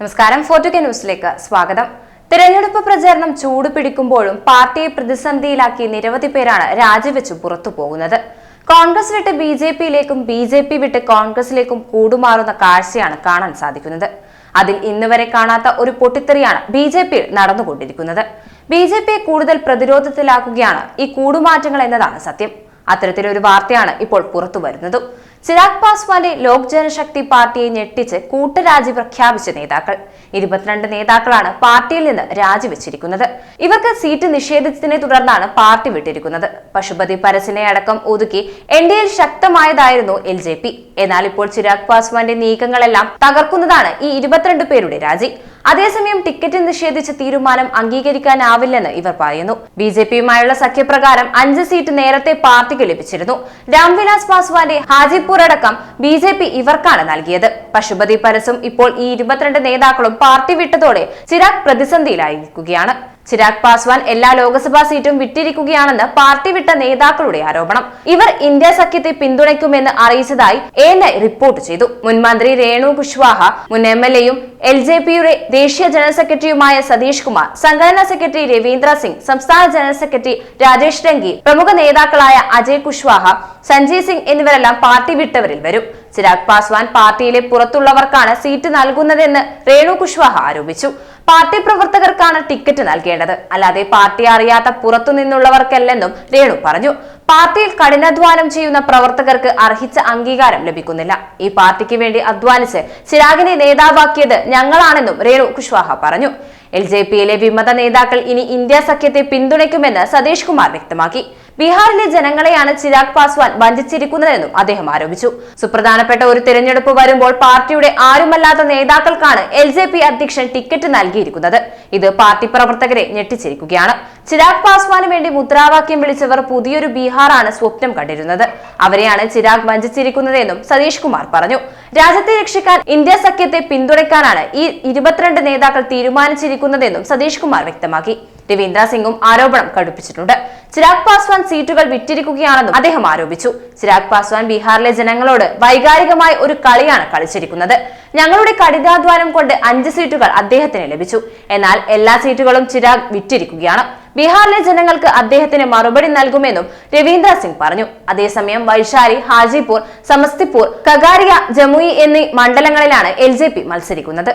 നമസ്കാരം ഫോർട്ടുകെ ന്യൂസിലേക്ക് സ്വാഗതം. തിരഞ്ഞെടുപ്പ് പ്രചാരണം ചൂടുപിടിക്കുമ്പോഴും പാർട്ടിയെ പ്രതിസന്ധിയിലാക്കി നിരവധി പേരാണ് രാജിവെച്ചു പുറത്തു പോകുന്നത്. കോൺഗ്രസ് വിട്ട് ബി ജെ പിയിലേക്കും ബി ജെ പി വിട്ട് കോൺഗ്രസിലേക്കും കൂടുമാറുന്ന കാഴ്ചയാണ് കാണാൻ സാധിക്കുന്നത്. അതിൽ ഇന്ന് വരെ കാണാത്ത ഒരു പൊട്ടിത്തെറിയാണ് ബി ജെ പിയിൽ നടന്നുകൊണ്ടിരിക്കുന്നത്. ബി ജെ പിയെ കൂടുതൽ പ്രതിരോധത്തിലാക്കുകയാണ് ഈ കൂടുമാറ്റങ്ങൾ എന്നതാണ് സത്യം. അത്തരത്തിലൊരു വാർത്തയാണ് ഇപ്പോൾ പുറത്തു വരുന്നത്. ചിരാഗ് പാസ്വാന്റെ ലോക് ജനശക്തി പാർട്ടിയെ ഞെട്ടിച്ച് കൂട്ടരാജി പ്രഖ്യാപിച്ച നേതാക്കൾ. ഇരുപത്തിരണ്ട് നേതാക്കളാണ് പാർട്ടിയിൽ നിന്ന് രാജിവെച്ചിരിക്കുന്നത്. ഇവർക്ക് സീറ്റ് നിഷേധിച്ചതിനെ തുടർന്നാണ് പാർട്ടി വിട്ടിരിക്കുന്നത്. പശുപതി പരസിനെ അടക്കം ഒതുക്കി എൻ ഡി എയിൽ ശക്തമായതായിരുന്നു എൽ ജെ പി. എന്നാൽ ഇപ്പോൾ ചിരാഗ് പാസ്വാന്റെ നീക്കങ്ങളെല്ലാം തകർക്കുന്നതാണ് ഈ ഇരുപത്തിരണ്ട് പേരുടെ രാജി. അതേസമയം ടിക്കറ്റ് നിഷേധിച്ച തീരുമാനം അംഗീകരിക്കാനാവില്ലെന്ന് ഇവർ പറയുന്നു. ബി ജെ പിയുമായുള്ള സഖ്യപ്രകാരം അഞ്ച് സീറ്റ് നേരത്തെ പാർട്ടിക്ക് ലഭിച്ചിരുന്നു. രാംവിലാസ് പാസ്വാന്റെ ഹാജിപ്പൂർ അടക്കം ബി ജെ പി ഇവർക്കാണ് നൽകിയത്. പശുപതി പരസും ഇപ്പോൾ ഈ ഇരുപത്തിരണ്ട് നേതാക്കളും പാർട്ടി വിട്ടതോടെ ചിരാഗ് പ്രതിസന്ധിയിലായിരിക്കുകയാണ്. ചിരാഗ് പാസ്വാൻ എല്ലാ ലോക്സഭാ സീറ്റും വിട്ടിരിക്കുകയാണെന്ന് പാർട്ടി വിട്ട നേതാക്കളുടെ ആരോപണം. ഇവർ ഇന്ത്യ സഖ്യത്തെ പിന്തുണയ്ക്കുമെന്ന് അറിയിച്ചതായി എ റിപ്പോർട്ട് ചെയ്തു. മുൻമന്ത്രി രേണു കുശ്വാഹ മുൻ എം എൽ എയും എൽ ജെ പിയുടെ ദേശീയ ജനറൽ സെക്രട്ടറിയുമായ സതീഷ് കുമാർ സംഘടനാ സെക്രട്ടറി രവീന്ദ്ര സിംഗ് സംസ്ഥാന ജനറൽ സെക്രട്ടറി രാജേഷ് രംഗി പ്രമുഖ നേതാക്കളായ അജയ് കുശ്വാഹ സഞ്ജയ് സിംഗ് എന്നിവരെല്ലാം പാർട്ടി വിട്ടവരിൽ വരും. ചിരാഗ് പാസ്വാൻ പാർട്ടിയിലെ പുറത്തുള്ളവർക്കാണ് സീറ്റ് നൽകുന്നതെന്ന് രേണു കുശ്വാഹ ആരോപിച്ചു. പാർട്ടി പ്രവർത്തകർക്കാണ് ടിക്കറ്റ് നൽകേണ്ടത്. അല്ലാതെ പാർട്ടി അറിയാത്ത പുറത്തുനിന്നുള്ളവർക്കല്ലെന്നും രേണു പറഞ്ഞു. പാർട്ടിയിൽ കഠിനാധ്വാനം ചെയ്യുന്ന പ്രവർത്തകർക്ക് അർഹിച്ച അംഗീകാരം ലഭിക്കുന്നില്ല. ഈ പാർട്ടിക്ക് വേണ്ടി അധ്വാനിച്ച് ചിരാഗിനെ നേതാവാക്കിയത് ഞങ്ങളാണെന്നും രേണു കുശ്വാഹ പറഞ്ഞു. എൽ ജെ പിയിലെ വിമത നേതാക്കൾ ഇനി ഇന്ത്യ സഖ്യത്തെ പിന്തുണയ്ക്കുമെന്ന് സതീഷ് കുമാർ വ്യക്തമാക്കി. ബീഹാറിലെ ജനങ്ങളെയാണ് ചിരാഗ് പാസ്വാൻ വഞ്ചിച്ചിരിക്കുന്നതെന്നും അദ്ദേഹം ആരോപിച്ചു. സുപ്രധാനപ്പെട്ട ഒരു തിരഞ്ഞെടുപ്പ് വരുമ്പോൾ പാർട്ടിയുടെ ആരുമല്ലാത്ത നേതാക്കൾക്കാണ് എൽ അധ്യക്ഷൻ ടിക്കറ്റ് നൽകിയിരിക്കുന്നത്. ഇത് പാർട്ടി പ്രവർത്തകരെ ഞെട്ടിച്ചിരിക്കുകയാണ്. ചിരാഗ് പാസ്വാന് വേണ്ടി മുദ്രാവാക്യം വിളിച്ചവർ പുതിയൊരു ബീഹാറാണ് സ്വപ്നം കണ്ടിരുന്നത്. അവരെയാണ് ചിരാഗ് വഞ്ചിച്ചിരിക്കുന്നതെന്നും സതീഷ് കുമാർ പറഞ്ഞു. രാജ്യത്തെ രക്ഷിക്കാൻ ഇന്ത്യ സഖ്യത്തെ പിന്തുണയ്ക്കാനാണ് ഈ ഇരുപത്തിരണ്ട് നേതാക്കൾ തീരുമാനിച്ചിരിക്കുന്നതെന്നും സതീഷ് കുമാർ വ്യക്തമാക്കി. രവീന്ദ്ര സിംഗും ആരോപണം കടുപ്പിച്ചിട്ടുണ്ട്. ചിരാഗ് പാസ്വാൻ സീറ്റുകൾ വിറ്റിരിക്കുകയാണെന്നും അദ്ദേഹം ആരോപിച്ചു. ചിരാഗ് പാസ്വാൻ ബീഹാറിലെ ജനങ്ങളോട് വൈകാരികമായ ഒരു കളിയാണ് കളിച്ചിരിക്കുന്നത്. ഞങ്ങളുടെ കഠിനാധ്വാനം കൊണ്ട് അഞ്ച് സീറ്റുകൾ അദ്ദേഹത്തിന് ലഭിച്ചു. എന്നാൽ എല്ലാ സീറ്റുകളും ചിരാഗ് വിറ്റിരിക്കുകയാണ്. ബീഹാറിലെ ജനങ്ങൾക്ക് അദ്ദേഹത്തിന് മറുപടി നൽകുമെന്നും രവീന്ദ്ര സിംഗ് പറഞ്ഞു. അതേസമയം വൈശാലി ഹാജിപൂർ സമസ്തിപൂർ കഗാരിയ ജമുയി എന്നീ മണ്ഡലങ്ങളിലാണ് എൽ മത്സരിക്കുന്നത്.